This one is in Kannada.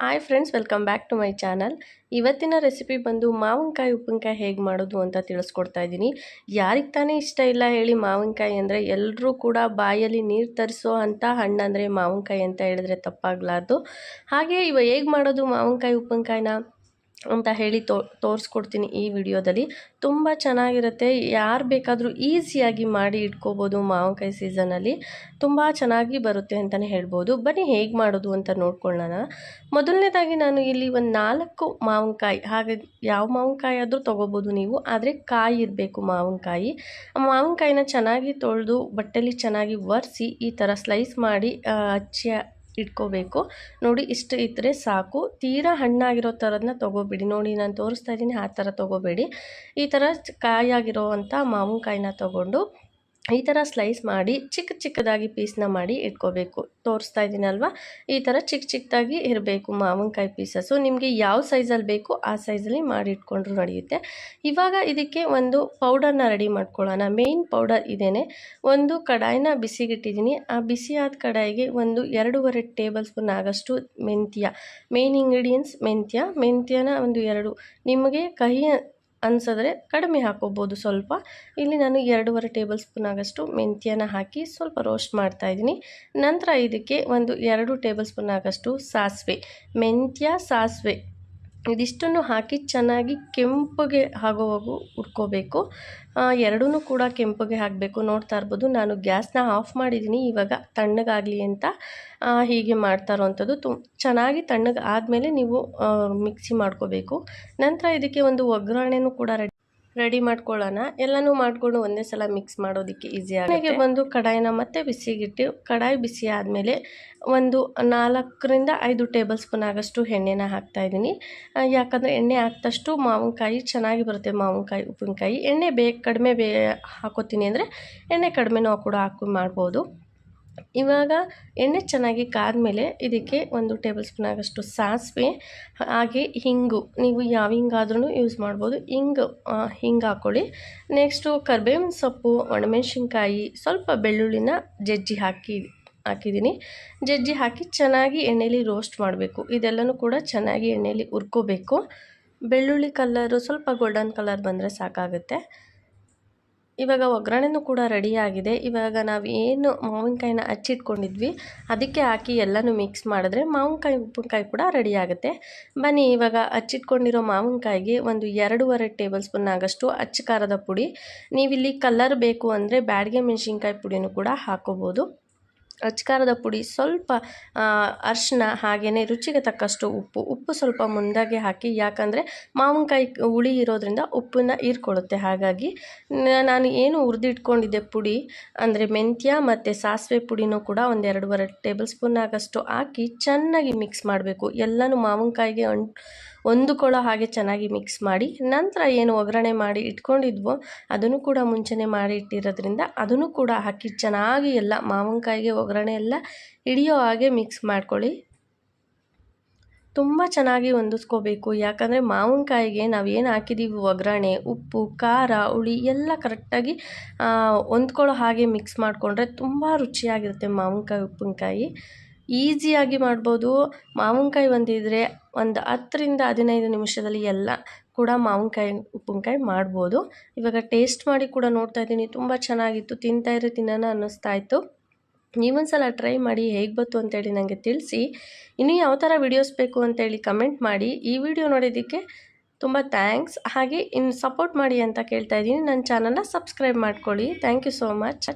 Hi friends welcome back to my channel ಇವತ್ತಿನ ರೆಸಿಪಿ ಬಂದು ಮಾವಿನಕಾಯಿ, ಉಪ್ಪಿನಕಾಯಿ ಹೇಗೆ ಮಾಡೋದು ಅಂತ ತಿಳಿಸ್ಕೊಡ್ತಾ ಇದ್ದೀನಿ. ಯಾರಿಗೆ ತಾನೇ ಇಷ್ಟ ಇಲ್ಲ ಹೇಳಿ ಮಾವಿನಕಾಯಿ ಅಂದರೆ ಎಲ್ಲರೂ ಕೂಡ ಬಾಯಲ್ಲಿ ನೀರು ತರಿಸೋ ಅಂಥ ಹಣ್ಣು ಅಂದರೆ ಮಾವಿನಕಾಯಿ ಅಂತ ಹೇಳಿದ್ರೆ ತಪ್ಪಾಗಲಾರ್ದು. ಹಾಗೆ ಇವ ಹೇಗೆ ಮಾಡೋದು ಮಾವಿನಕಾಯಿ, ಉಪ್ಪಿನಕಾಯಿನ? ಅಂತ ಹೇಳಿ ತೋ, ತೋರಿಸ್ಕೊಡ್ತೀನಿ ಈ ವಿಡಿಯೋದಲ್ಲಿ. ತುಂಬ ಚೆನ್ನಾಗಿರುತ್ತೆ. ಯಾರು ಬೇಕಾದರೂ ಈಸಿಯಾಗಿ ಮಾಡಿ ಇಟ್ಕೋಬೋದು ಮಾವಿನಕಾಯಿ ಸೀಸನಲ್ಲಿ. ತುಂಬ ಚೆನ್ನಾಗಿ ಬರುತ್ತೆ ಅಂತಲೇ ಹೇಳ್ಬೋದು. ಬನ್ನಿ ಹೇಗೆ ಮಾಡೋದು ಅಂತ ನೋಡ್ಕೊಳ್ಳೋಣ. ಮೊದಲನೇದಾಗಿ ನಾನು ಇಲ್ಲಿ ಒಂದು ನಾಲ್ಕು ಮಾವಿನಕಾಯಿ, ಹಾಗೆ ಯಾವ ಮಾವಿನಕಾಯಿ ಆದರೂ ತೊಗೋಬೋದು ನೀವು. ಆದರೆ ಕಾಯಿ ಇರಬೇಕು ಮಾವಿನಕಾಯಿ. ಮಾವಿನಕಾಯಿನ ಚೆನ್ನಾಗಿ ತೊಳೆದು ಬಟ್ಟೆಲಿ ಚೆನ್ನಾಗಿ ಒರೆಸಿ ಈ ಥರ ಸ್ಲೈಸ್ ಮಾಡಿ ಹಚ್ಚಿ ಇಟ್ಕೋಬೇಕು. ನೋಡಿ, ಇಷ್ಟು ಇದ್ದರೆ ಸಾಕು. ತೀರಾ ಹಣ್ಣಾಗಿರೋ ಥರದನ್ನ ತೊಗೋಬೇಡಿ. ನೋಡಿ, ನಾನು ತೋರಿಸ್ತಾ ಇದ್ದೀನಿ, ಆ ಥರ ತೊಗೋಬೇಡಿ. ಈ ಥರ ಕಾಯಾಗಿರೋ ಅಂಥ ಮಾವಿನಕಾಯಿನ ತೊಗೊಂಡು ಈ ಥರ ಸ್ಲೈಸ್ ಮಾಡಿ ಚಿಕ್ಕ ಚಿಕ್ಕದಾಗಿ ಪೀಸ್ನ ಮಾಡಿ ಇಟ್ಕೋಬೇಕು. ತೋರಿಸ್ತಾ ಇದ್ದೀನಲ್ವ ಈ ಥರ ಚಿಕ್ಕ ಚಿಕ್ಕದಾಗಿ ಇರಬೇಕು ಮಾವಿನಕಾಯಿ ಪೀಸಸ್ಸು ನಿಮಗೆ ಯಾವ ಸೈಜಲ್ಲಿ ಬೇಕು ಆ ಸೈಜಲ್ಲಿ ಮಾಡಿ ಇಟ್ಕೊಂಡ್ರೂ ನಡೆಯುತ್ತೆ. ಇವಾಗ ಇದಕ್ಕೆ ಒಂದು ಪೌಡರ್ನ ರೆಡಿ ಮಾಡ್ಕೊಳ್ಳೋಣ. ಮೇಯ್ನ್ ಪೌಡರ್ ಇದೇನೆ. ಒಂದು ಕಡಾಯಿನ ಬಿಸಿಗಿಟ್ಟಿದ್ದೀನಿ. ಆ ಬಿಸಿಯಾದ ಕಡಾಯಿಗೆ ಒಂದು ಎರಡೂವರೆ ಟೇಬಲ್ ಸ್ಪೂನ್ ಆಗಷ್ಟು ಮೆಂತ್ಯ. ಮೇಯ್ನ್ ಇಂಗ್ರೀಡಿಯೆಂಟ್ಸ್ ಮೆಂತ್ಯ. ಮೆಂತ್ಯನ ಒಂದು ಎರಡು. ನಿಮಗೆ ಕಹಿ ಅನ್ಸಿದ್ರೆ ಕಡಿಮೆ ಹಾಕೋಬೋದು ಸ್ವಲ್ಪ. ಇಲ್ಲಿ ನಾನು ಎರಡೂವರೆ ಟೇಬಲ್ ಸ್ಪೂನ್ ಆಗಷ್ಟು ಮೆಂತ್ಯನ ಹಾಕಿ ಸ್ವಲ್ಪ ರೋಸ್ಟ್ ಮಾಡ್ತಾಯಿದ್ದೀನಿ ನಂತರ ಇದಕ್ಕೆ ಒಂದು ಎರಡು ಟೇಬಲ್ ಸ್ಪೂನ್ ಆಗಷ್ಟು ಸಾಸಿವೆ. ಮೆಂತ್ಯ, ಸಾಸಿವೆ ಇದಿಷ್ಟನ್ನು ಹಾಕಿ ಚೆನ್ನಾಗಿ ಕೆಂಪಗೆ ಆಗೋವರೆಗೂ ಹುರ್ಕೋಬೇಕು. ಎರಡೂ ಕೂಡ ಕೆಂಪಗೆ ಹಾಕಬೇಕು. ನೋಡ್ತಾ ಇರ್ಬೋದು, ನಾನು ಗ್ಯಾಸ್ನ ಆಫ್ ಮಾಡಿದ್ದೀನಿ. ಇವಾಗ ತಣ್ಣಗಾಗಲಿ ಅಂತ ಹೀಗೆ ಮಾಡ್ತಾ ಇರೋವಂಥದ್ದು ತು, ಚೆನ್ನಾಗಿ ತಣ್ಣಗೆ ಆದಮೇಲೆ ನೀವು ಮಿಕ್ಸಿ ಮಾಡ್ಕೋಬೇಕು. ನಂತರ ಇದಕ್ಕೆ ಒಂದು ಒಗ್ಗರಣೆನೂ ಕೂಡ ರೆಡಿ ರೆಡಿ ಮಾಡ್ಕೊಳ್ಳೋಣ. ಎಲ್ಲನೂ ಮಾಡಿಕೊಂಡು ಒಂದೇ ಸಲ ಮಿಕ್ಸ್ ಮಾಡೋದಕ್ಕೆ ಈಸಿ ಆಗುತ್ತೆ. ಬಂದು ಕಡಾಯಿನ ಮತ್ತೆ ಬಿಸಿಗಿಟ್ಟು, ಕಡಾಯಿ ಬಿಸಿ ಆದಮೇಲೆ ಒಂದು ನಾಲ್ಕರಿಂದ ಐದು ಟೇಬಲ್ ಸ್ಪೂನ್ ಆಗೋಷ್ಟು ಎಣ್ಣೆನ ಹಾಕ್ತಾ ಇದ್ದೀನಿ. ಯಾಕಂದರೆ ಎಣ್ಣೆ ಹಾಕ್ದಷ್ಟು ಮಾವಿನಕಾಯಿ ಚೆನ್ನಾಗಿ ಬರುತ್ತೆ ಮಾವಿನಕಾಯಿ, ಉಪ್ಪಿನಕಾಯಿ. ಎಣ್ಣೆ ಬೇ ಕಡಿಮೆ ಬೇ ಹಾಕೋತೀನಿ ಅಂದರೆ ಎಣ್ಣೆ ಕಡಿಮೆನೂ ಕೂಡ ಹಾಕಿ ಮಾಡ್ಬೋದು. ಇವಾಗ ಎಣ್ಣೆ ಚೆನ್ನಾಗಿ ಕಾದ್ಮೇಲೆ ಇದಕ್ಕೆ ಒಂದು ಟೇಬಲ್ ಸ್ಪೂನ್ ಆಗಷ್ಟು ಸಾಸಿವೆ, ಹಾಗೆ ಹಿಂಗು. ನೀವು ಯಾವ ಹಿಂಗಾದ್ರೂ ಯೂಸ್ ಮಾಡ್ಬೋದು. ಹಿಂಗು ಹಿಂಗೆ ಹಾಕ್ಕೊಳ್ಳಿ ನೆಕ್ಸ್ಟು ಕರ್ಬೇವಿನ ಸೊಪ್ಪು, ಒಣಮೆಣ್ಸಿನ್ಕಾಯಿ, ಸ್ವಲ್ಪ ಬೆಳ್ಳುಳ್ಳಿನ ಜಜ್ಜಿ ಹಾಕಿ, ಹಾಕಿದ್ದೀನಿ. ಜಜ್ಜಿ ಹಾಕಿ ಚೆನ್ನಾಗಿ ಎಣ್ಣೆಲಿ ರೋಸ್ಟ್ ಮಾಡಬೇಕು. ಇದೆಲ್ಲನೂ ಕೂಡ ಚೆನ್ನಾಗಿ ಎಣ್ಣೆಲಿ ಉರ್ಕೋಬೇಕು ಬೆಳ್ಳುಳ್ಳಿ ಕಲ್ಲರು ಸ್ವಲ್ಪ ಗೋಲ್ಡನ್ ಕಲರ್ ಬಂದರೆ ಸಾಕಾಗುತ್ತೆ. ಇವಾಗ ಒಗ್ಗರಣೆನೂ ಕೂಡ ರೆಡಿಯಾಗಿದೆ ಇವಾಗ ನಾವು ಏನು ಮಾವಿನಕಾಯಿನ ಹಚ್ಚಿಟ್ಕೊಂಡಿದ್ವಿ, ಅದಕ್ಕೆ ಹಾಕಿ ಎಲ್ಲನೂ ಮಿಕ್ಸ್ ಮಾಡಿದ್ರೆ ಮಾವಿನಕಾಯಿ, ಉಪ್ಪಿನಕಾಯಿ ಕೂಡ ರೆಡಿ ಆಗುತ್ತೆ. ಬನ್ನಿ, ಇವಾಗ ಹಚ್ಚಿಟ್ಕೊಂಡಿರೋ ಮಾವಿನಕಾಯಿಗೆ ಒಂದು ಎರಡೂವರೆ ಟೇಬಲ್ ಸ್ಪೂನ್ ಆಗಷ್ಟು ಅಚ್ಚ ಖಾರದ ಪುಡಿ. ನೀವಿಲ್ಲಿ ಕಲರ್ ಬೇಕು ಅಂದರೆ ಬ್ಯಾಡಿಗೆ ಮೆಣಸಿನ್ಕಾಯಿ ಪುಡಿನೂ ಕೂಡ ಹಾಕೋಬೋದು. ಅಚ್ಕಾರದ ಪುಡಿ ಸ್ವಲ್ಪ ಅರಿಶಿನ ಹಾಗೆಯೇ ರುಚಿಗೆ ತಕ್ಕಷ್ಟು ಉಪ್ಪು. ಉಪ್ಪು ಸ್ವಲ್ಪ ಮುಂದಾಗೆ ಹಾಕಿ, ಯಾಕಂದರೆ ಮಾವಿನಕಾಯಿ ಹುಳಿ ಇರೋದರಿಂದ ಉಪ್ಪನ್ನು ಹೀರ್ಕೊಳ್ಳುತ್ತೆ. ಹಾಗಾಗಿ ನಾನು ಏನು ಹುರಿದಿಟ್ಕೊಂಡಿದ್ದೆ ಪುಡಿ, ಅಂದರೆ ಮೆಂತ್ಯ ಮತ್ತು ಸಾಸಿವೆ ಪುಡಿನೂ ಕೂಡ ಒಂದು ಎರಡೂವರೆ ಟೇಬಲ್ ಸ್ಪೂನ್ ಆಗಷ್ಟು ಹಾಕಿ ಚೆನ್ನಾಗಿ ಮಿಕ್ಸ್ ಮಾಡಬೇಕು. ಎಲ್ಲನೂ ಮಾವಿನಕಾಯಿಗೆ ಅಂಟು ಹೊಂದ್ಕೊಳ್ಳೋ ಹಾಗೆ ಚೆನ್ನಾಗಿ ಮಿಕ್ಸ್ ಮಾಡಿ, ನಂತರ ಏನು ಒಗ್ಗರಣೆ ಮಾಡಿ ಇಟ್ಕೊಂಡಿದ್ವೋ ಅದನ್ನು ಕೂಡ ಮುಂಚೆನೆ ಮಾಡಿ ಇಟ್ಟಿರೋದ್ರಿಂದ ಅದನ್ನು ಕೂಡ ಹಾಕಿ ಚೆನ್ನಾಗಿ ಎಲ್ಲ ಮಾವಿನಕಾಯಿಗೆ ಒಗ್ಗರಣೆ ಎಲ್ಲ ಹಿಡಿಯೋ ಹಾಗೆ ಮಿಕ್ಸ್ ಮಾಡ್ಕೊಳ್ಳಿ. ತುಂಬ ಚೆನ್ನಾಗಿ ಹೊಂದಿಸ್ಕೋಬೇಕು. ಯಾಕಂದರೆ ಮಾವಿನಕಾಯಿಗೆ ನಾವು ಏನು ಹಾಕಿದ್ದೀವಿ ಒಗ್ಗರಣೆ, ಉಪ್ಪು, ಖಾರ, ಹುಳಿ ಎಲ್ಲ ಕರೆಕ್ಟಾಗಿ ಹೊಂದ್ಕೊಳ್ಳೋ ಹಾಗೆ ಮಿಕ್ಸ್ ಮಾಡಿಕೊಂಡ್ರೆ ತುಂಬ ರುಚಿಯಾಗಿರುತ್ತೆ ಮಾವಿನಕಾಯಿ, ಉಪ್ಪಿನಕಾಯಿ. ಈಸಿಯಾಗಿ ಮಾಡ್ಬೋದು. ಮಾವಿನ್ಕಾಯಿ ಒಂದಿದ್ದರೆ ಒಂದು ಹತ್ತರಿಂದ ಹದಿನೈದು ನಿಮಿಷದಲ್ಲಿ ಎಲ್ಲ ಕೂಡ ಮಾವಿನ್ಕಾಯಿ, ಉಪ್ಪಿನ್ಕಾಯಿ ಮಾಡ್ಬೋದು. ಇವಾಗ ಟೇಸ್ಟ್ ಮಾಡಿ ಕೂಡ ನೋಡ್ತಾ ಇದ್ದೀನಿ. ತುಂಬ ಚೆನ್ನಾಗಿತ್ತು. ತಿಂತಾ ಇರೋ, ತಿನ್ನೋಣ ಅನ್ನಿಸ್ತಾ ಇತ್ತು. ನೀವೊಂದ್ಸಲ ಟ್ರೈ ಮಾಡಿ ಹೇಗೆ ಬಂತು ಅಂತೇಳಿ ನನಗೆ ತಿಳಿಸಿ. ಇನ್ನೂ ಯಾವ ಥರ ವೀಡಿಯೋಸ್ ಬೇಕು ಅಂತೇಳಿ ಕಮೆಂಟ್ ಮಾಡಿ. ಈ ವಿಡಿಯೋ ನೋಡಿದ್ದಕ್ಕೆ ತುಂಬ ಥ್ಯಾಂಕ್ಸ್ ಹಾಗೆ ಇನ್ನು ಸಪೋರ್ಟ್ ಮಾಡಿ ಅಂತ ಕೇಳ್ತಾ ಇದ್ದೀನಿ. ನನ್ನ ಚಾನಲ್ನ ಸಬ್ಸ್ಕ್ರೈಬ್ ಮಾಡ್ಕೊಳ್ಳಿ. Thank you so much